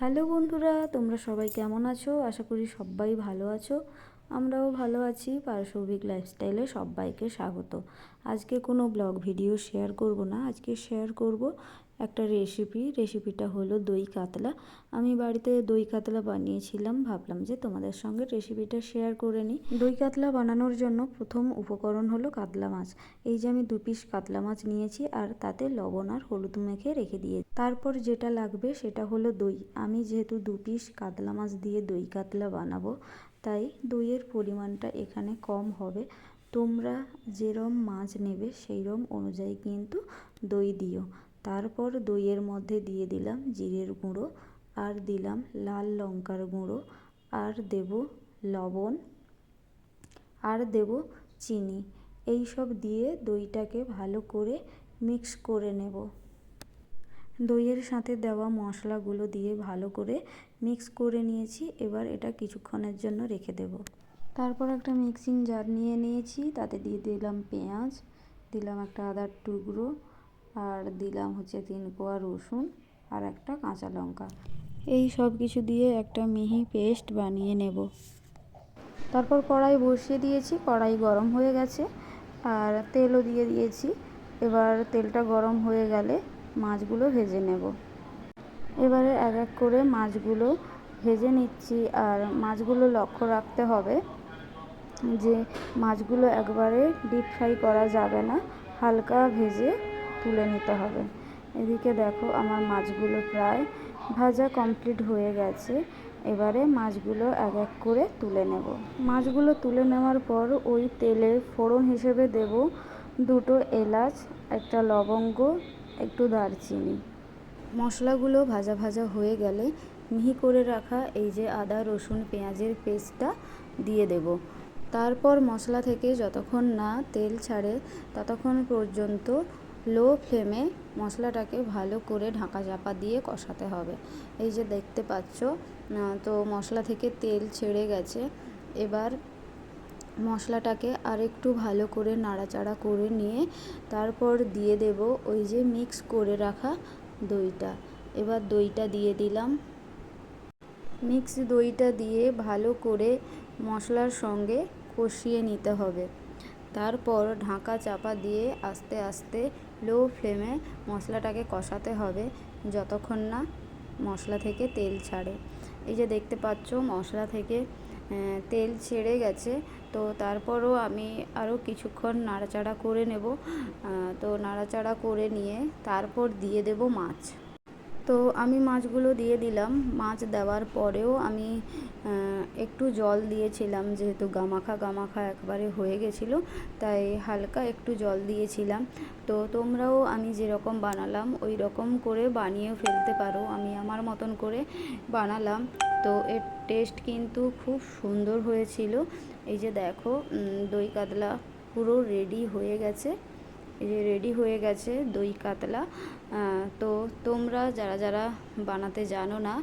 Hello বন্ধুরা, তোমরা সবাই কেমন আছো? আশা করি সবাই ভালো আছো। আমরাও ভালো আছি, পারসৌভিক লাইফস্টাইলে সবাইকে স্বাগত। আজকে কোনো ব্লগ ভিডিও শেয়ার করব না। আজকে শেয়ার করব একটা রেসিপি রেসিপিটা হলো দই কাতলা। আমি বাড়িতে দই কাতলা বানিয়েছিলাম, ভাবলাম যে তোমাদের সঙ্গে রেসিপিটা শেয়ার করে নিই। দই কাতলা বানানোর জন্য প্রথম উপকরণ হলো কাতলা মাছ। এই যে আমি দু পিস কাতলা মাছ নিয়েছি আর তাতে লবণ আর হলুদ মেখে রেখে দিয়ে তারপর যেটা লাগবে সেটা হলো দই। আমি যেহেতু দু পিস কাতলা মাছ দিয়ে দই কাতলা বানাবো, তাই দইয়ের পরিমাণটা এখানে কম হবে। তোমরা যেরম মাছ নেবে সেই রম অনুযায়ী কিন্তু দই দিও। তারপর দইয়ের মধ্যে দিয়ে দিলাম জিরের গুঁড়ো আর দিলাম লাল লঙ্কার গুঁড়ো আর দেব লবণ আর দেব চিনি। এই সব দিয়ে দইটাকে ভালো করে মিক্স করে নেব। দইয়ের সাথে দেওয়া মশলাগুলো দিয়ে ভালো করে মিক্স করে নিয়েছি। এবার এটা কিছুক্ষণের জন্য রেখে দেব। তারপর একটা মিক্সিং জার নিয়ে নিয়েছি। তাতে দিয়ে দিলাম পেঁয়াজ, দিলাম একটা আদার টুকরো আর দিলাম হচ্ছে তিন কোয়া রসুন আর একটা কাঁচা লঙ্কা। এই সব কিছু দিয়ে একটা মিহি পেস্ট বানিয়ে নেব। তারপর কড়াই বসিয়ে দিয়েছি কড়াই গরম হয়ে গেছে আর তেলও দিয়ে দিয়েছি। এবার তেলটা গরম হয়ে গেলে মাছগুলো ভেজে নেব। এবারে এক এক করে মাছগুলো ভেজে নিচ্ছি আর মাছগুলো লক্ষ্য রাখতে হবে যে মাছগুলো একবারে ডিপ ফ্রাই করা যাবে না হালকা ভেজে তুলে নিতে হবে। এদিকে দেখো আমার মাছগুলো প্রায় ভাজা কমপ্লিট হয়ে গেছে। এবারে মাছগুলো এক এক করে তুলে নেব। মাছগুলো তুলে নেওয়ার পর ওই তেলে ফোড়ন হিসেবে দেব দুটো এলাচ, একটা লবঙ্গ, একটু দারচিনি। মশলাগুলো ভাজা ভাজা হয়ে গেলে মিহি করে রাখা এই যে আদা, রসুন, পেঁয়াজের পেস্টটা দিয়ে দেব। তারপর মশলা থেকে যতক্ষণ না তেল ছাড়ে ততক্ষণ পর্যন্ত লো ফ্লেমে মশলাটাকে ভালো করে ঢাকা চাপা দিয়ে কষাতে হবে। এই যে দেখতে পাচ্ছ তো মশলা থেকে তেল ছেড়ে গেছে। এবার মশলাটাকে আরেকটু ভালো করে নাড়াচাড়া করে নিয়ে তারপর দিয়ে দেব ওই যে মিক্স করে রাখা দইটা। এবার দইটা দিয়ে দিলাম। মিক্স দইটা দিয়ে ভালো করে মশলার সঙ্গে কষিয়ে নিতে হবে। তারপর ঢাকা চাপা দিয়ে আস্তে আস্তে লো ফ্লেমে মশলাটাকে কষাতে হবে যতক্ষণ না মশলা থেকে তেল ছাড়ে। এই যে দেখতে পাচ্ছ মশলা থেকে তেল ছেড়ে গেছে। তো তারপরও আমি আরও কিছুক্ষণ নাড়াচাড়া করে নেব। তো নাড়াচাড়া করে নিয়ে তারপর দিয়ে দেব মাছ। তো আমি মাছগুলো দিয়ে দিলাম। মাছ দেওয়ার পরেও আমি একটু জল দিয়েছিলাম যেহেতু গামাখা গামাখা একবারে হয়ে গেছিল, তাই হালকা একটু জল দিয়েছিলাম। তো তোমরাও আমি যেরকম বানালাম ওই রকম করে বানিয়েও ফেলতে পারো। আমি আমার মতন করে বানালাম। তো এর টেস্ট কিন্তু খুব সুন্দর হয়েছিল। এই যে দেখো দই কাতলা পুরো রেডি হয়ে গেছে। এই যে রেডি হয়ে গেছে দই কাতলা। তো তোমরা যারা যারা বানাতে জানো না,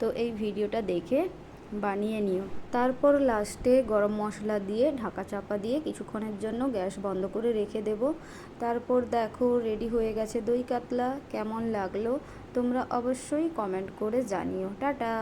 তো এই ভিডিওটা দেখে বানিয়ে নিও। তারপর লাস্টে গরম মশলা দিয়ে ঢাকা চাপা দিয়ে কিছুক্ষণের জন্য গ্যাস বন্ধ করে রেখে দেব। তারপর দেখো রেডি হয়ে গেছে দই কাতলা, কেমন লাগল? তোমরা অবশ্যই কমেন্ট করে জানিও। টাটা!